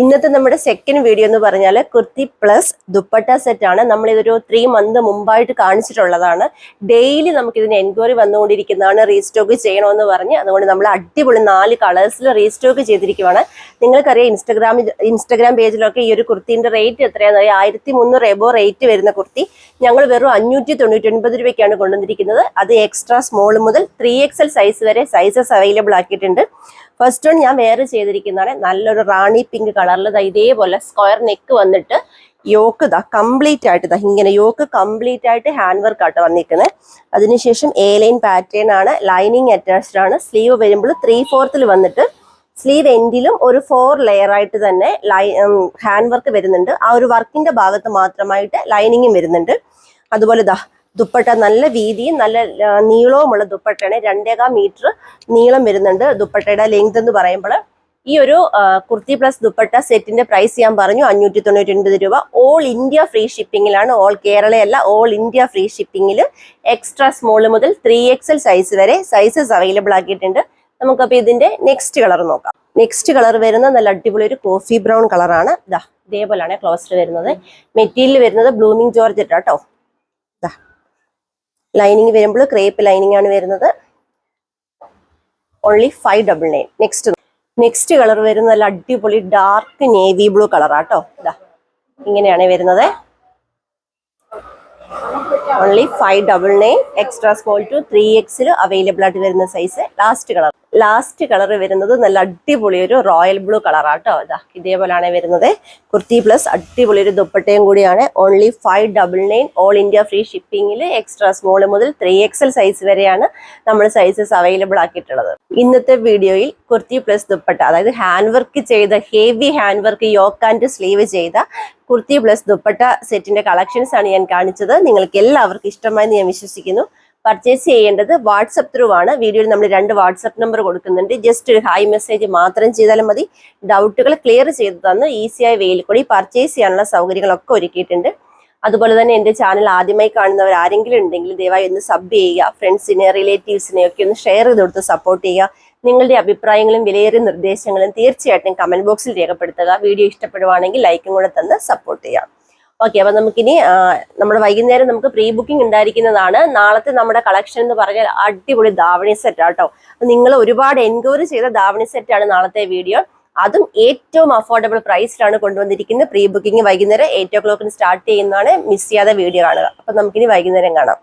ഇന്നത്തെ നമ്മുടെ second video എന്ന് പറഞ്ഞാൽ കുർത്തി പ്ലസ് ദുപ്പട്ട സെറ്റ് ആണ്. നമ്മൾ ഇതൊരു ത്രീ മന്ത് മുമ്പായിട്ട് കാണിച്ചിട്ടുള്ളതാണ്. ഡെയിലി നമുക്ക് ഇതിന് എൻക്വയറി വന്നുകൊണ്ടിരിക്കുന്നതാണ്. റീസ്റ്റോക്ക് ചെയ്യണമെന്ന് പറഞ്ഞ് അതുകൊണ്ട് നമ്മൾ അടിപൊളി നാല് കളേഴ്സിൽ റീസ്റ്റോക്ക് ചെയ്തിരിക്കുവാണ്. നിങ്ങൾക്കറിയാം ഇൻസ്റ്റാഗ്രാമിൽ ഇൻസ്റ്റാഗ്രാം പേജിലൊക്കെ ഈ ഒരു കുർത്തിന്റെ റേറ്റ് എത്രയാണെന്ന് അറിയാം? ആയിരത്തി മുന്നൂറ് എബോ റേറ്റ് വരുന്ന കുർത്തി. ഞങ്ങൾ വെറും അഞ്ഞൂറ്റി തൊണ്ണൂറ്റി ഒൻപത് രൂപയ്ക്കാണ് കൊണ്ടുവന്നിരിക്കുന്നത്. അത് എക്സ്ട്രാ സ്മോൾ മുതൽ ത്രീ എക്സൽ സൈസ് വരെ സൈസസ് അവൈലബിൾ ആക്കിയിട്ടുണ്ട്. ഫസ്റ്റ് വൺ ഞാൻ വേറെ ചെയ്തിരിക്കുന്നതാണ്. നല്ലൊരു റാണി പിങ്ക് കളറിൽ ഇതേപോലെ സ്ക്വയർ നെക്ക് വന്നിട്ട് യോക്ക് ഇതാ കംപ്ലീറ്റ് ആയിട്ട് ഇതാ ഇങ്ങനെ യോക്ക് കംപ്ലീറ്റ് ആയിട്ട് ഹാൻഡ് വർക്ക് ആയിട്ട് വന്നിരിക്കുന്നത് അതിനുശേഷം എ ലൈൻ പാറ്റേൺ ആണ് ലൈനിങ് അറ്റാച്ച്ഡ് ആണ്. സ്ലീവ് വരുമ്പോൾ ത്രീ ഫോർത്തിൽ വന്നിട്ട് സ്ലീവ് എൻഡിലും ഒരു ഫോർ ലെയർ ആയിട്ട് തന്നെ ലൈ ഹാൻഡ് വർക്ക് വരുന്നുണ്ട്. ആ ഒരു വർക്കിന്റെ ഭാഗത്ത് മാത്രമായിട്ട് ലൈനിങ്ങും വരുന്നുണ്ട്. അതുപോലെ ഇതാ ദുപ്പട്ട നല്ല വീതിയും നല്ല നീളവുമുള്ള ദുപ്പട്ടയാണ്. രണ്ടേകാൽ മീറ്റർ നീളം വരുന്നുണ്ട് ദുപ്പട്ടയുടെ ലെങ്ത് എന്ന് പറയുമ്പോൾ. ഈ ഒരു കുർത്തി പ്ലസ് ദുപ്പട്ട സെറ്റിന്റെ പ്രൈസ് ഞാൻ പറഞ്ഞു അഞ്ഞൂറ്റി തൊണ്ണൂറ്റി രൂപ ഓൾ ഇന്ത്യ ഫ്രീ ഷിപ്പിംഗിലാണ് ഓൾ കേരളയല്ല ഓൾ ഇന്ത്യ ഫ്രീ ഷിപ്പിംഗിൽ എക്സ്ട്രാ സ്മോൾ മുതൽ ത്രീ എക്സൽ സൈസ് വരെ സൈസസ് അവൈലബിൾ ആക്കിയിട്ടുണ്ട്. നമുക്കപ്പോൾ ഇതിന്റെ നെക്സ്റ്റ് കളർ നോക്കാം. നെക്സ്റ്റ് കളർ വരുന്ന നല്ല അടിപൊളി ഒരു കോഫി ബ്രൗൺ കളറാണ് ഇതാ ഇതേപോലെയാണ് ക്ലോസ്റ്റർ വരുന്നത്. മെറ്റീരിയൽ വരുന്നത് ബ്ലൂമിംഗ് ജോർജറ്റ് കേട്ടോ ഇതാ ലൈനിങ് വരുമ്പോൾ ക്രേപ്പ് ലൈനിങ് ആണ് വരുന്നത്. Only five double nine next next colour വരുന്ന നല്ല അടിപൊളി ഡാർക്ക് നേവി ബ്ലൂ കളറാട്ടോ ഇതാ ഇങ്ങനെയാണ് വരുന്നത്. Only five double nine extra small to three XL available ആയിട്ട് വരുന്ന size last colour last colour വരുന്നത് നല്ല അടിപൊളി ഒരു റോയൽ ബ്ലൂ കളറാട്ടോ ഇതാ ഇതേപോലെയാണ് വരുന്നത്. കുർത്തി പ്ലസ് അടിപൊളി ഒരു ദുപ്പട്ടയും കൂടിയാണ്. Only five double nine all India free ഷിപ്പിംഗിൽ extra small മുതൽ ത്രീ എക്സൽ സൈസ് വരെയാണ് നമ്മൾ സൈസസ് അവൈലബിൾ ആക്കിയിട്ടുള്ളത്. ഇന്നത്തെ വീഡിയോയിൽ കുർത്തി പ്ലസ് ദുപ്പട്ട അതായത് ഹാൻഡ് വർക്ക് ചെയ്ത heavy hand work yoke and sleeve ചെയ്ത കുർത്തി പ്ലസ് ദുപ്പട്ട സെറ്റിന്റെ കളക്ഷൻസ് ആണ് ഞാൻ കാണിച്ചത്. നിങ്ങൾക്ക് എല്ലാവർക്കും ഇഷ്ടമായി ഞാൻ വിശ്വസിക്കുന്നു. പർച്ചേസ് ചെയ്യേണ്ടത് വാട്സപ്പ് ത്രൂ ആണ്. വീഡിയോയിൽ നമ്മൾ രണ്ട് വാട്സപ്പ് നമ്പർ കൊടുക്കുന്നുണ്ട്. ജസ്റ്റ് ഒരു ഹായ് മെസ്സേജ് മാത്രം ചെയ്താലും മതി. ഡൗട്ടുകൾ ക്ലിയർ ചെയ്ത് തന്ന് ഈസിയായി വെയിൽ കൂടി പർച്ചേസ് ചെയ്യാനുള്ള സൗകര്യങ്ങളൊക്കെ ഒരുക്കിയിട്ടുണ്ട്. അതുപോലെ തന്നെ എന്റെ ചാനൽ ആദ്യമായി കാണുന്നവർ ആരെങ്കിലും ഉണ്ടെങ്കിൽ ദയവായി ഒന്ന് സബ് ചെയ്യുക. ഫ്രണ്ട്സിനെ റിലേറ്റീവ്സിനെ ഒക്കെ ഒന്ന് ഷെയർ ചെയ്ത് കൊടുത്ത് സപ്പോർട്ട് ചെയ്യുക. നിങ്ങളുടെ അഭിപ്രായങ്ങളും വിലയേറിയ നിർദ്ദേശങ്ങളും തീർച്ചയായിട്ടും കമന്റ് ബോക്സിൽ രേഖപ്പെടുത്തുക. വീഡിയോ ഇഷ്ടപ്പെടുവാണെങ്കിൽ ലൈക്കും കൂടെ തന്ന് സപ്പോർട്ട് ചെയ്യാം ഓക്കെ അപ്പൊ നമുക്കിനി നമ്മുടെ വൈകുന്നേരം നമുക്ക് പ്രീ ബുക്കിംഗ് ഉണ്ടായിരിക്കുന്നതാണ്. നാളത്തെ നമ്മുടെ കളക്ഷൻ എന്ന് പറഞ്ഞാൽ അടിപൊളി ധാവണി സെറ്റ് ആട്ടോ നിങ്ങൾ ഒരുപാട് എൻക്വയറി ചെയ്ത ധാവണി സെറ്റ് ആണ് നാളത്തെ വീഡിയോ അതും ഏറ്റവും അഫോർഡബിൾ പ്രൈസിലാണ് കൊണ്ടുവന്നിരിക്കുന്നത് പ്രീ ബുക്കിംഗ് വൈകുന്നേരം എയ്റ്റ് ഓ ക്ലോക്കിന് സ്റ്റാർട്ട് ചെയ്യുന്നതാണ്. മിസ് ചെയ്യാതെ വീഡിയോ കാണുക. അപ്പൊ നമുക്കിനി വൈകുന്നേരം കാണാം.